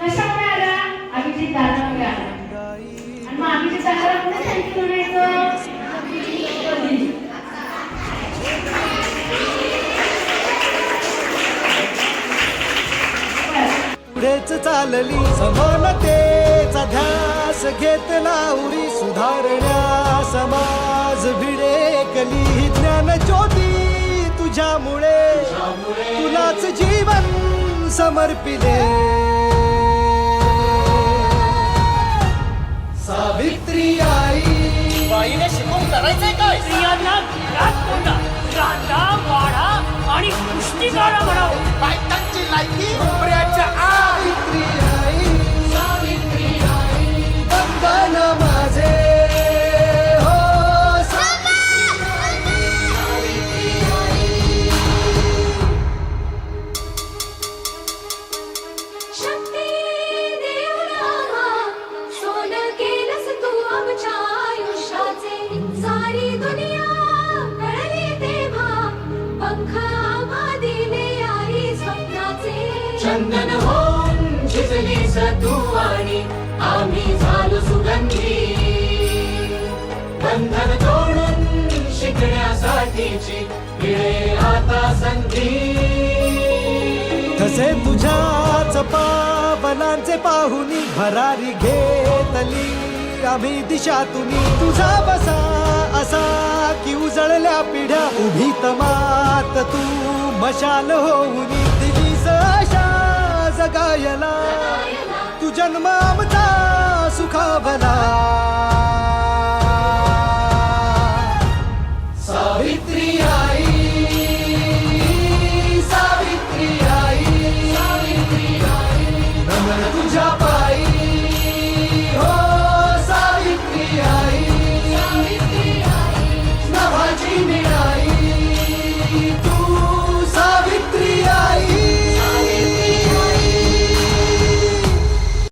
कशामुळे आला अभिजित दादामुळे आला आणि मग अभिजित दादाला कुठे थँक्यू म्हणायचं? पुढेच चालली. समानतेचा ध्यास घेतला उरी सुधारण्या समाज भिडेकली. ज्ञान ज्योती तुझ्यामुळे. तुलाच जीवन समर्पिले. सावित्री आई. बाईने शिकवून करायचंय काय? स्त्रियांना घरात कोंडा रांधा वाडा आणि कुस्ती करा म्हणावं. बायकांची लायकी? चंदन होऊन झिजलीस सतू आणि आम्ही झालो सुगंधी. बंधन तोडून शिकण्यासाठीची मिळे आता संधी. तसे तुझ्याच पावलांचे पाहुनी भरारी घेतली. आम्ही दिशा तुम्ही तुझा बसा असा की उजळल्या पिढ्या उभी तमात तू मशाल होऊनी. गायला. तू जन्म आमचा सुखावला.